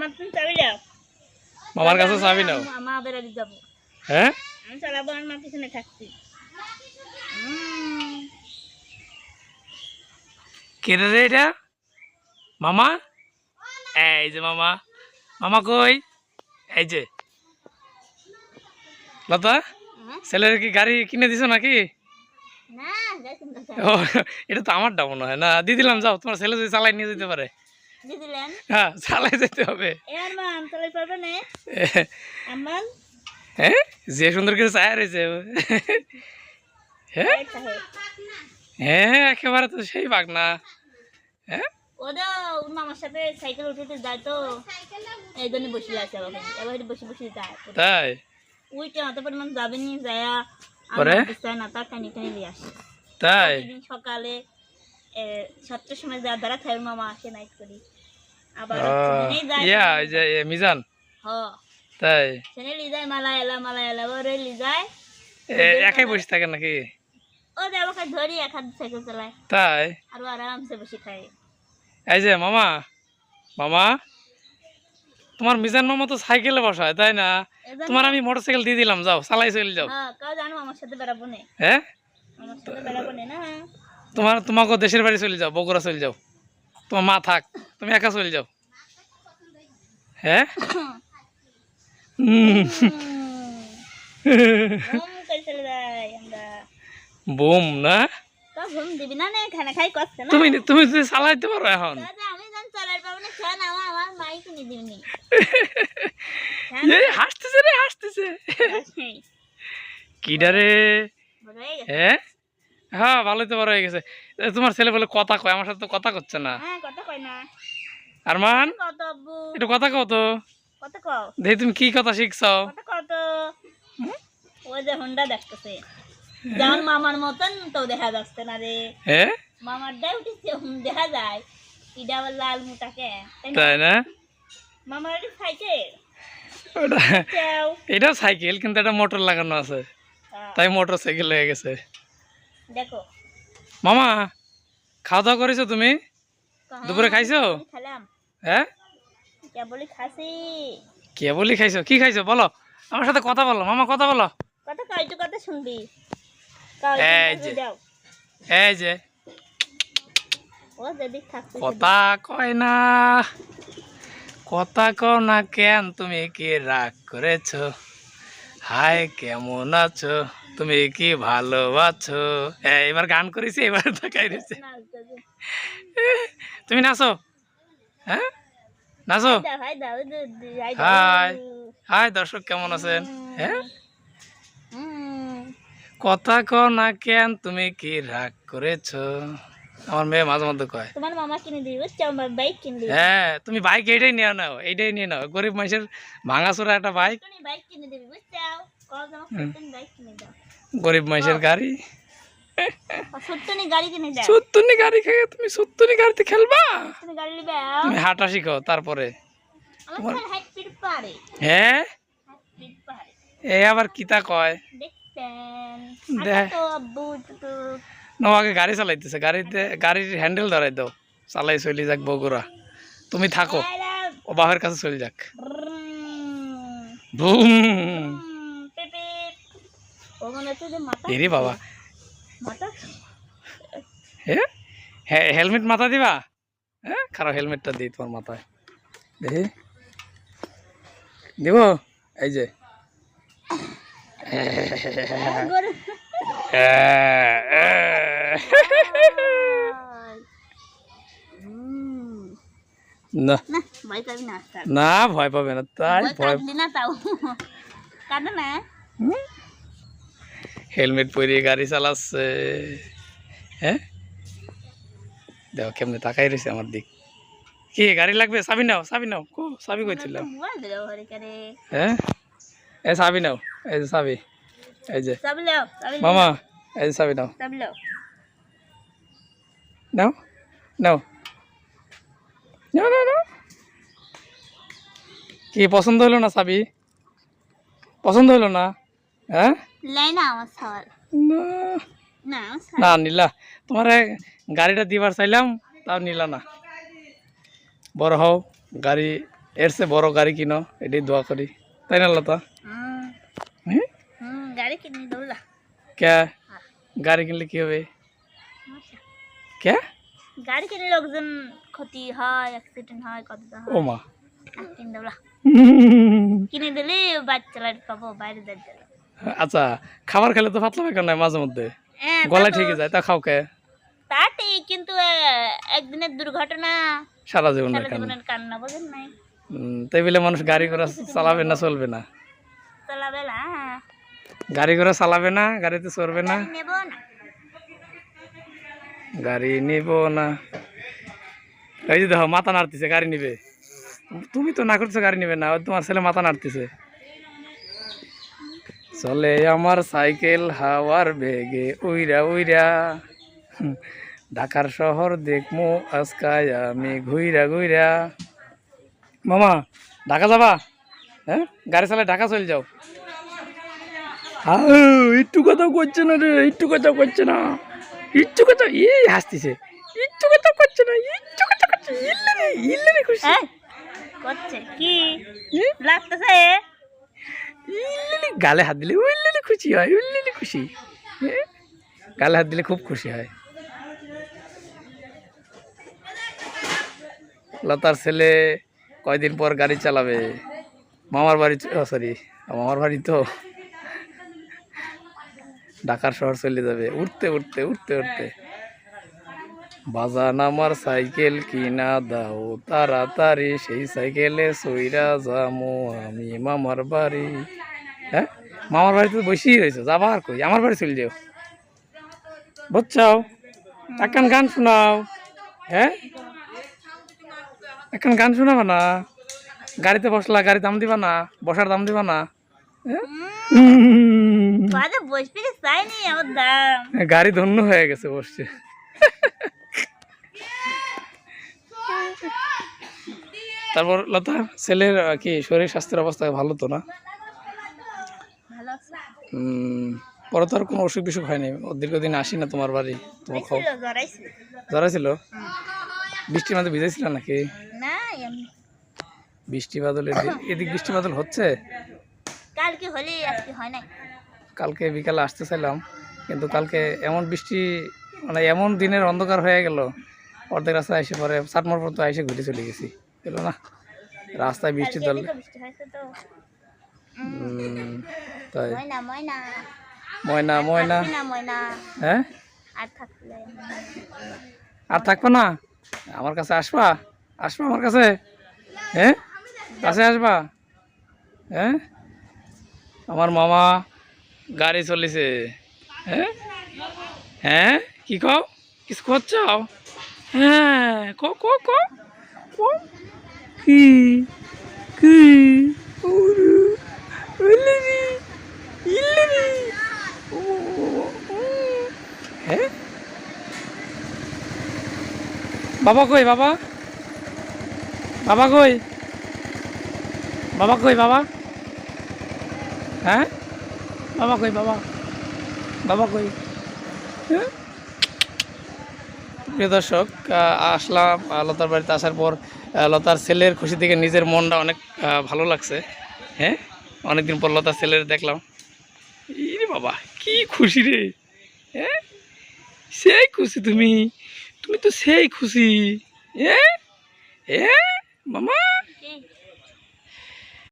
মামা তুমি চাবি যাও মামার কাছে চাবি নাও। মামা বেড়াতে যাব। হ্যাঁ? আমি চালাবো আর মা পিছনে থাকছি। উম, রে রে এটা? মামা? এই যে মামা। মামা কই? এই যে। লতা হ্যাঁ? ছেলের কি গাড়ি কিনে দিছো নাকি? এটা তো মনে হয় না। দিয়ে দিলাম যাও। তোমার ছেলে যদি চালাই নিয়ে যেতে পারে। দিলেন? হ্যাঁ চালাই যেতে হবে। এর মা চালাই পারবে না? আমার হ্যাঁ? যে সুন্দর করে চায় রয়েছে। হ্যাঁ? হ্যাঁ একেবারে তো সেই বাঘ না হ্যাঁ মামার সাথে সাইকেল উঠে যায় তো। এই জন্য বসে আছে এবার বসে বসে যায়। তাই? উইটে অত পরিমাণ যাবে নি যায় পরে? না টানি টানি আসে। তাই? সকালে সাতটার সময় যা দ্বারা খাই মামা আসে নাইট করি আবার ও, সেনেই যায় ইয়া ওই যে মিজান। তাই। একাই বসে থাকে নাকি? তাই? এই যে মামা। মামা তোমার মিজান মামা তো সাইকেলে বসায় তাই না? তোমার আমি মোটর সাইকেল দিয়ে দিলাম যাও চালাই চলে যাও। হ্যাঁ হ্যাঁ? তোমার তোমাকে দেশের বাড়ি চলে যাও বগুড়া চলে যাও। তোমার মা থাক তুমি একা চলে যাও। হ্যাঁ? বুম না? তুমি তুমি চালাইতে পারো এখন। হাসতেছে রে, হাসতেছে। হ্যাঁ হ্যাঁ ভালোই তো হয়ে গেছে। তোমার ছেলে বলে কথা কয়, আমার সাথে তো কথা করছে না কত কয় না। আরমান একটু কথা কও তো। কত দেখি তুমি কি কথা শিখছ? ওই যে হোন্ডা দেখতেছে। যেমন মামার মতন তো দেখা যাচ্ছে না রে। হ্যাঁ মামার ডাই উঠেছে দেখা যায়। ইডা লাল মুটাকে তাই না? মামার সাইকেল? কিন্তু এটা মোটর লাগানো আছে। হ্যাঁ, তাই মোটর সাইকেল হয়ে গেছে। দেখো। মামা খাওয়া দাওয়া করেছ তুমি? দুপুরে খাইছো? খেলাম। হ্যাঁ কে বলি খাসি খাইছো? কি খাইছো? বলো। আমার সাথে কথা বলো। মামা কথা বলো। কয়টু কথা শুনবি। এই যে। এই কথা কয় না। কথা কও না কেন? তুমি কি রাগ করেছ? হাই কেমন আছো? তুমি কি ভালো আছো এবার গান করেছি এবার তাকাই রয়েছে তুমি নাচো। হ্যাঁ? নাচো হাই হাই দর্শক কেমন আছেন? হ্যাঁ? কথা কও না কেন তুমি কি রাগ করেছ? আমার মেয়ে মাঝে মধ্যে কয়। তোমার মামা কিনে দিবি আমার বাইক কিনে দিবি। হ্যাঁ তুমি বাইক এইটাই নিয়ে নাও এইটাই নিয়ে নাও। গরিব মানুষের ভাঙাচোরা একটা বাইক তুমি বাইক কিনে দিবি বুঝছ? কল তোমার বাইক কিনে দাও। গরিব মানুষের গাড়ি। সত্যনি গাড়ি খেয়ে তুমি সত্তরনি গাড়িতে খেলবা? তুমি হাঁটা শিখো তারপরে। হ্যাঁ? এ আবার কিতা কয়? গাড়ি চালাইতেছে। গাড়িতে গাড়ির হ্যান্ডেল ধরাই দাও। চালাই চলে যাক বগুড়া। তুমি থাকো। ও বাপের কাছে চলে যাক। বুম এরে বাবা। হ্যাঁ হেলমেট মাথা দিবা? হ্যাঁ খারাপ হেলমেটটা দিই তোমার মাথায়। দেখি। দিব? এই যে। না। না ভয় পাবি না তাই ভয় না তাও। কাঁদে না। হেলমেট পরিয়ে গাড়ি চালাচ্ছে। হ্যাঁ? দেখো কেমনে তাকাই রয়েছে আমার দিক। কি, গাড়ি লাগবে? চাবি নাও চাবি নাও। কো, চাবি কইছিলাম হ্যাঁ? এই চাবি নাও, এই যে চাবি। এই যে। মামা, এই যে চাবি নাও। নাও নাও। নাও নাও নাও। কি, পছন্দ হলো না চাবি? পছন্দ হলো না? হ্যাঁ? লাই না আমার সওয়াল না। না নিলা। তোমার গাড়িটা দিবার চাইলাম তাও নিলা না। বড় হও গাড়ি এর চেয়ে বড় গাড়ি কিনো এটাই দোয়া করি। তাই না লতা? হ্যাঁ গাড়ি কিনে দৌড়া কে? গাড়ি কিনলে কি হবে? কে? গাড়ি কিনে লোকজন ক্ষতি হয় অ্যাক্সিডেন্ট হয় কত হয়। ও মা কিনে দিলে বাচ্চারা পাবো বাইরে যাচ্ছে আচ্ছা খাবার খেলে তো পাতলা পায়খানা হয় মাঝে মধ্যে। হ্যাঁ গলায় ঠিক যায় তা খাও কে? তা ঠিক কিন্তু একদিনের দুর্ঘটনা সারা জীবন জীবনের কান্না বোঝেন নাই? তাই বলে মানুষ গাড়ি ঘোড়া চালাবে না চলবে না। চলাবে না হ্যাঁ। গাড়ি ঘোড়া চালাবে না গাড়িতে চড়বে না। গাড়ি নেব না। গাড়ি নিব না। এই যে দেখো মাথা নাড়তেছে গাড়ি নিবে। তুমি তো না করছ গাড়ি নিবে না তোমার ছেলে মাথা নাড়তেছে। চলে আমার সাইকেল হাওয়ার বেগে উইরা উইরা। ঢাকার শহর দেখমু আজকায় আমি ঘুইরা ঘুইরা। মামা ঢাকা যাবা? হ্যাঁ? গাড়ি চালায় ঢাকা চলে যাও। একটু কথা করছে না রে একটু কথা করছে না। একটু কথা ই হাসতেছে। একটু কথা করছে না একটু কথা করছে ইল্লে রে ইল্লে রে খুশি করছে কি লাগতেছে? ইল্লে রে গালে হাত দিলে উল্লে রে খুশি হয় উল্লে রে খুশি গালে হাত দিলে খুব খুশি হয়। লতার ছেলে কয়দিন পর গাড়ি চালাবে? মামার বাড়ি সরি মামার বাড়ি তো ঢাকার শহর চলে যাবে। উঠতে উঠতে উঠতে উঠতে। বাজান আমার সাইকেল কিনা দাও তাড়াতাড়ি সেই সাইকেলে সইরা যামু আমি মামার বাড়ি। হ্যাঁ? মামার বাড়িতে বসেই রয়েছে যাবার কই? আমার বাড়ি চলে যাও। বুঝছাও এখন গান শোনাও। হ্যাঁ? এখন গান শোনাবা না? গাড়িতে বসলা গাড়ি দাম দিবা না? বসার দাম দিবা না? হ্যাঁ? গাড়ি ধন্য হয়ে গেছে বসছে। তারপর লতা ছেলের কি শরীর স্বাস্থ্যের অবস্থা ভালো তো না? পরে তো আর কোনো অসুখ বিসুখ হয়নি দীর্ঘদিন আসি না তোমার বাড়ি তোমার খাও ছিল, ছিল বৃষ্টির মাঝে ভিজেছিল নাকি? বৃষ্টি বাদলের এদিক বৃষ্টি বাদল হচ্ছে? কালকে হলে আজকে হয় নাই। কালকে বিকালে আসতে চাইলাম কিন্তু কালকে এমন বৃষ্টি মানে এমন দিনের অন্ধকার হয়ে গেল অর্ধেক রাস্তায় এসে পরে চাটমার পর্যন্ত এসে ঘুরে চলে গেছি। এলো না? রাস্তায় বৃষ্টি তাই। ময়না ময়না। হ্যাঁ? আর থাকব না। আমার কাছে আসবা? আসবা আমার কাছে? হ্যাঁ? কাছে আসবা? হ্যাঁ? আমার মামা গাড়ি চলিছে। হ্যাঁ? হ্যাঁ? কি কও? কিছু করছাও হ্যাঁ ক ক ক ক। কি কি? ওরে, ইলেরি, ও, ও, হ্যাঁ? বাবা কই বাবা? বাবা কই? বাবা কই বাবা? হ্যাঁ? বাবা কই বাবা? বাবা কই? হ্যাঁ? প্রিয় দর্শক আসলাম লতার বাড়িতে আসার পর লতার ছেলের খুশি থেকে নিজের মনটা অনেক ভালো লাগছে। হ্যাঁ? অনেকদিন পর লতার ছেলের দেখলাম। ইরে বাবা, কি খুশি রে। হ্যাঁ? সেই খুশি তুমি। তুমি তো সেই খুশি। হ্যাঁ? হ্যাঁ? মামা?